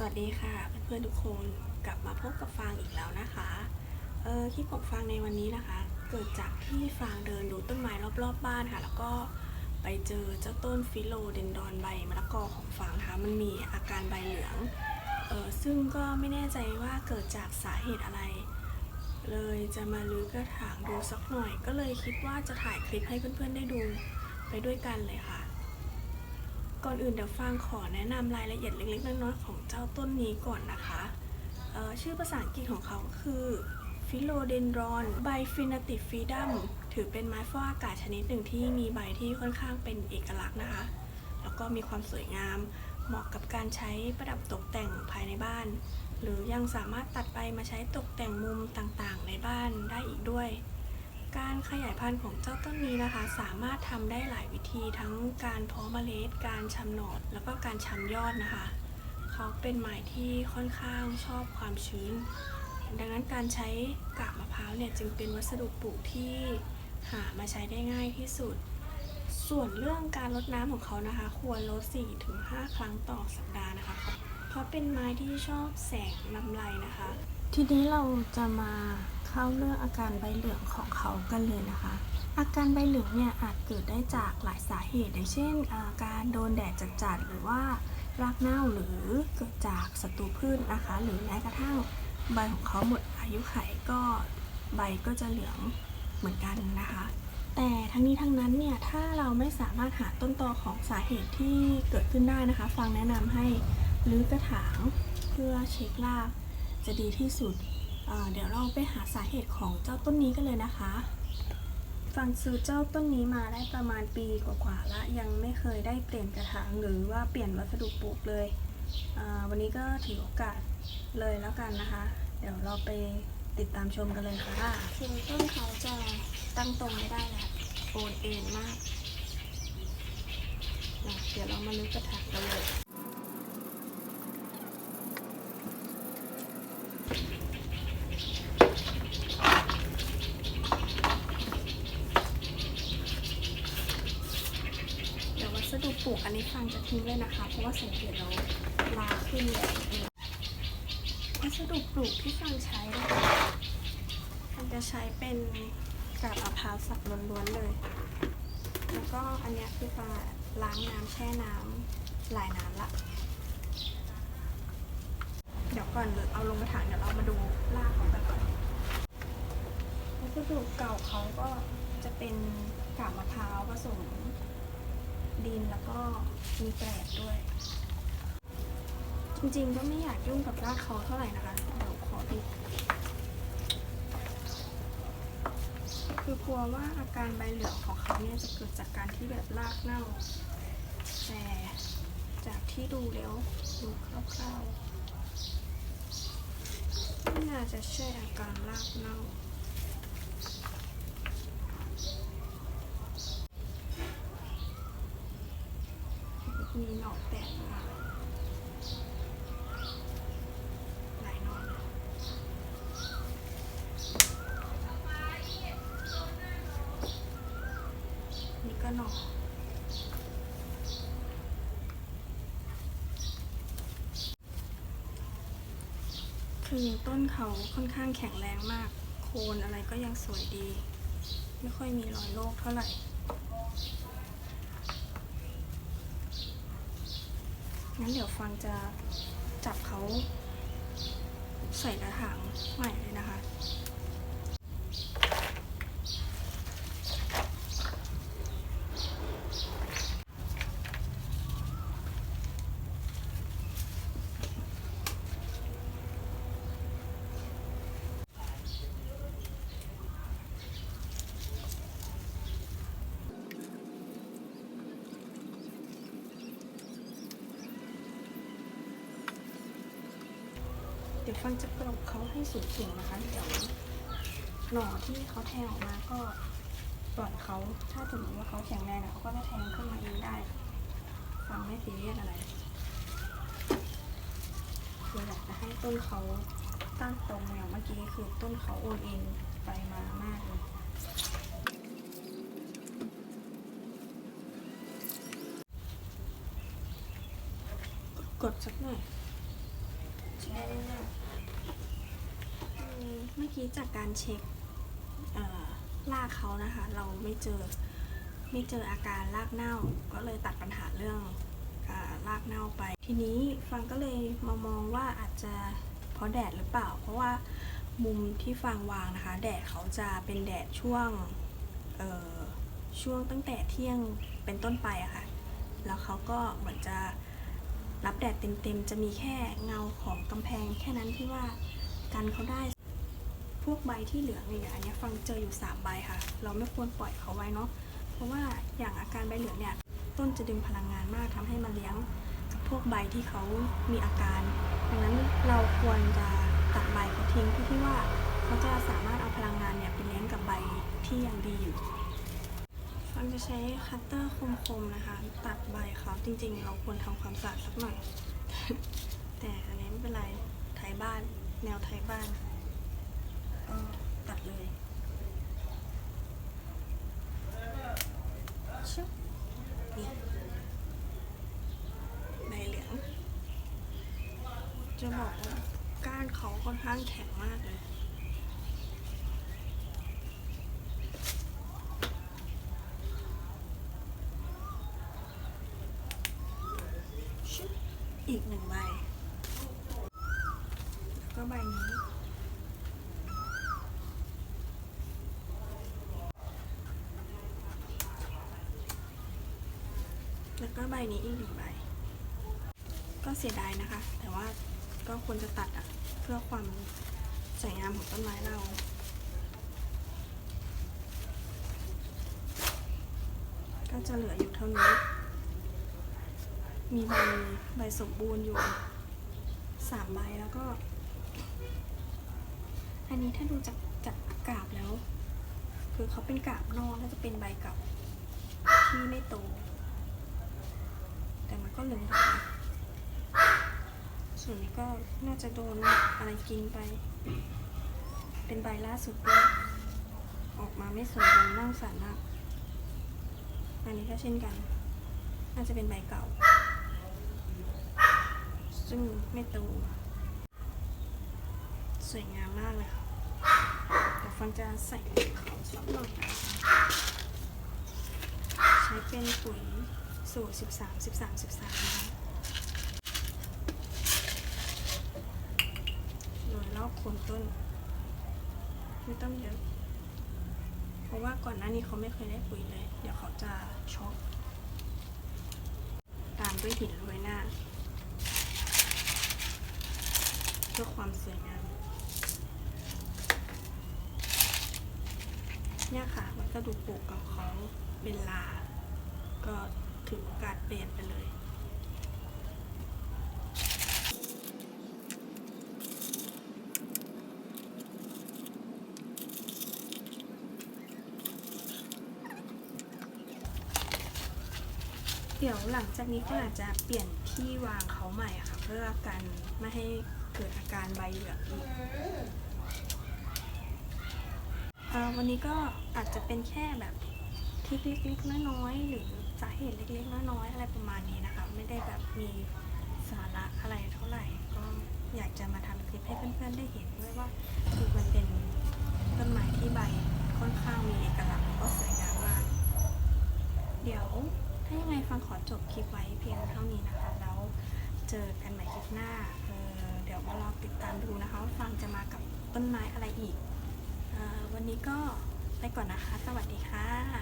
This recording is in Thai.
สวัสดีค่ะเพื่อนๆทุกคนกลับมาพบกับฟางอีกแล้วนะคะเออคลิปของฟางในวันนี้นะคะ เกิดจากที่ฟางเดินดูต้นไม้รอบๆบ้านค่ะ แล้วก็ไปเจอเจ้าต้นฟิโลเดนดอนใบมะละกอของฟางนะคะมันมีอาการใบเหลืองเออซึ่งก็ไม่แน่ใจว่าเกิดจากสาเหตุอะไร เลยจะมาลื้อกระถางดูสักหน่อย ก็เลยคิดว่าจะถ่ายคลิปให้เพื่อนๆได้ดูไปด้วยกันเลยค่ะ ก่อนอื่นเดี๋ยวฟางขอแนะนำรายละเอียดเล็กๆน้อยๆของเจ้าต้นนี้ก่อนนะคะชื่อภาษาอังกฤษของเขาคือฟิโลเดนดรอนใบฟินาติฟีดัมถือเป็นไม้ฟอกอากาศชนิดหนึ่งที่มีใบที่ค่อนข้างเป็นเอกลักษณ์นะคะ แล้วก็มีความสวยงาม เหมาะกับการใช้ประดับตกแต่งภายในบ้าน หรือยังสามารถตัดใบมาใช้ตกแต่งมุมต่างๆ ในบ้านได้อีกด้วย การขยายพันธุ์ของเจ้าต้นนี้นะคะ สามารถทำได้หลายวิธีทั้งการเพาะเมล็ด การชำหนอด แล้วก็การชำยอดนะคะ เขาเป็นไม้ที่ค่อนข้างชอบความชื้น ดังนั้นการใช้กาบมะพร้าวเนี่ยจึงเป็นวัสดุปลูกที่หามาใช้ได้ง่ายที่สุด ส่วนเรื่องการรดน้ำของเขานะคะ ควรลด 4-5 ครั้งต่อสัปดาห์นะคะ เพราะเป็นไม้ที่ชอบแสงลำไรนะคะ ทีนี้เราจะมา เข้าเรื่องอาการใบเหลืองของเขากันเลยนะคะ อาการใบเหลืองเนี่ยอาจเกิดได้จากหลายสาเหตุอย่างเช่น อาการโดนแดดจัดๆหรือว่ารากเน่าหรือเกิดจากศัตรูพืชนะคะ หรือแม้กระทั่งใบของเขาหมดอายุไขก็ใบก็จะเหลืองเหมือนกันนะคะ แต่ทั้งนี้ทั้งนั้นเนี่ยถ้าเราไม่สามารถหาต้นตอของสาเหตุที่เกิดขึ้นได้นะคะ ฟังแนะนำให้รื้อกระถางเพื่อเช็ครากจะดีที่สุด เดี๋ยวเราไปหาสาเหตุของเจ้าต้นนี้กันเลยนะคะ ฟังซื้อเจ้าต้นนี้มาได้ประมาณปีกว่าๆแล้วยังไม่เคยได้เปลี่ยนกระถางหรือว่าเปลี่ยนวัสดุปลูกเลย วันนี้ก็ถือโอกาสเลยแล้วกันนะคะ เดี๋ยวเราไปติดตามชมกันเลยค่ะคือต้นเขาจะตั้งตรงไม่ได้แล้วโอนเอ็นมาก เดี๋ยวเรามาลื้อกระถางกันเลย อุปลูกอันนี้ฟังจะทิ้งเลยนะคะ เพราะว่าสังเกตแล้วลาขึ้นแล้ววัสดุปลูกที่ฟังใช้นะคะมันจะใช้เป็นกาบมะพร้าวสับล้วนๆเลย แล้วก็อันนี้คือปลาล้างน้ำแช่น้ำหลายน้ำละ เดี๋ยวก่อนเอาลงกระถางเดี๋ยวเรามาดูรากของกันก่อนวัสดุเก่าเขาก็จะเป็นกาบมะพร้าวผสม ดินแล้วก็มีแกลบด้วย จริงๆก็ไม่อยากยุ่งกับรากเขาเท่าไหร่นะคะเดี๋ยวขอดูคือกลัวว่าอาการใบเหลืองของเขาเนี่ยจะเกิดจากการที่แบบรากเน่า แต่จากที่ดูแล้วดูคร่าวๆไม่น่าจะใช่อาการรากเน่า มีหนอกแตกมาหลายนอกเลยนี่ก็หนอกคือต้นเขาค่อนข้างแข็งแรงมาก โคนอะไรก็ยังสวยดี ไม่ค่อยมีรอยโรคเท่าไหร่ งั้นเดี๋ยวฟังจะจับเขาใส่กระถางใหม่เลยนะคะ ฟังจะปลกเขาให้สูงๆนะคะเดี๋ยวหน่อที่เขาแทงออกมาก็ปล่อยเขาถ้าสมมติว่าเขาแข็งแรงอะเขาก็จะแทงขึ้นมาเองได้ฟังไม่ซีเรียสอะไรคืออยากจะให้ต้นเขาตั้งตรงอย่างเมื่อกี้คือต้นเขาโอนเองไปมามากเลยกดสักหน่อยอืม เมื่อกี้จากการเช็คเอ่อรากเขานะคะ เราไม่เจอไม่เจออาการรากเน่า ก็เลยตัดปัญหาเรื่องอารากเน่าไป ทีนี้ฟังก็เลยมามองว่าอาจจะเพราะแดดหรือเปล่า เพราะว่ามุมที่ฟังวางนะคะ แดดเขาจะเป็นแดดช่วงช่วงตั้งแต่เที่ยงเป็นต้นไปอะค่ะ แล้วเขาก็เหมือนจะรับแดดเต็มๆ จะมีแค่เงาของกำแพงแค่นั้นที่ว่ากันเขาได้ วกใบที่เหลืองเนี่ยอันนี้ฟังเจออยู่ 3 ใบค่ะ เราไม่ควรปล่อยเขาไว้เนาะเพราะว่าอย่างอาการใบเหลืองเนี่ยต้นจะดึงพลังงานมากทำให้มันเลี้ยงกับพวกใบที่เขามีอาการ ดังนั้นเราควรจะตัดใบเขาทิ้งเพื่อที่ว่าเขาจะสามารถเอาพลังงานเนี่ยไปเลี้ยงกับใบที่ยังดีอยู่ฟังจะใช้คัตเตอร์คมๆนะคะ ตัดใบเขาจริงๆ เราควรทำความสะอาดสักหน่อยแต่อันนี้ไม่เป็นไรไทยบ้านแนวไทยบ้าน ก็ตัดเลยชุบนี่ใบเหลือง จะบอกว่าก้านเขาค่อนข้างแข็งมากเลย ชุบอีกหนึ่งใบ แล้วก็ใบนี้ แล้วก็ ใบนี้อีกหนึ่งใบ ก็เสียดายนะคะ แต่ว่าก็ควรจะตัดอะเพื่อความสวยงามของต้นไม้เราก็จะเหลืออยู่เท่านี้ มีใบใบสมบูรณ์อยู่สามใบแล้วก็ อันนี้ถ้าดูจากจากกาบแล้ว คือเขาเป็นกาบนอกน่าจะเป็นใบเก่าที่ไม่โต แต่มันก็เหลืองส่วนนี้ก็น่าจะโดนอะไรกินไป เป็นใบล่าสุดด้วยออกมาไม่สมบูรณ์น่าสงสารมากอันนี้ก็เช่นกัน น่าจะเป็นใบเก่า ซึ่งไม่โตสวยงามมากเลยค่ะเดี๋ยวฟังจะใส่เขาสักหน่อยใช้เป็นปุ๋ย สูตร13 13 13นะคะโรยรอบโคนต้น ไม่ต้องเยอะ เพราะว่าก่อนหน้านี้เขาไม่เคยได้ปุ๋ยเลย เดี๋ยวเขาจะช็อกตามด้วยหินโรยหน้า เพื่อความสวยงามเนี่ยค่ะ มันก็ดูปลูกกับเขาเป็นลา ก็ ถือโอกาสเปลี่ยนไปเลยเดี๋ยวหลังจากนี้ก็อาจจะเปลี่ยนที่วางเขาใหม่ค่ะ เพื่อกันไม่ให้เกิดอาการใบเหลืองอีกวันนี้ก็อาจจะเป็นแค่แบบทริคเล็กๆน้อยๆหรือ สาเหตุเล็กๆน้อยๆอะไรประมาณนี้นะคะ ไม่ได้แบบมีสาระอะไรเท่าไหร่ ก็อยากจะมาทำคลิปให้เพื่อนๆได้เห็นด้วยว่าคือมันเป็นต้นไม้ที่ใบค่อนข้างมีเอกลักษณ์แล้วก็สวยงามมาก เดี๋ยวถ้ายังไงฟังขอจบคลิปไว้เพียงเท่านี้นะคะ แล้วเจอกันใหม่คลิปหน้าเออเดี๋ยวมารอติดตามดูนะคะว่าฟังจะมากับต้นไม้อะไรอีกออวันนี้ก็ไปก่อนนะคะ สวัสดีค่ะ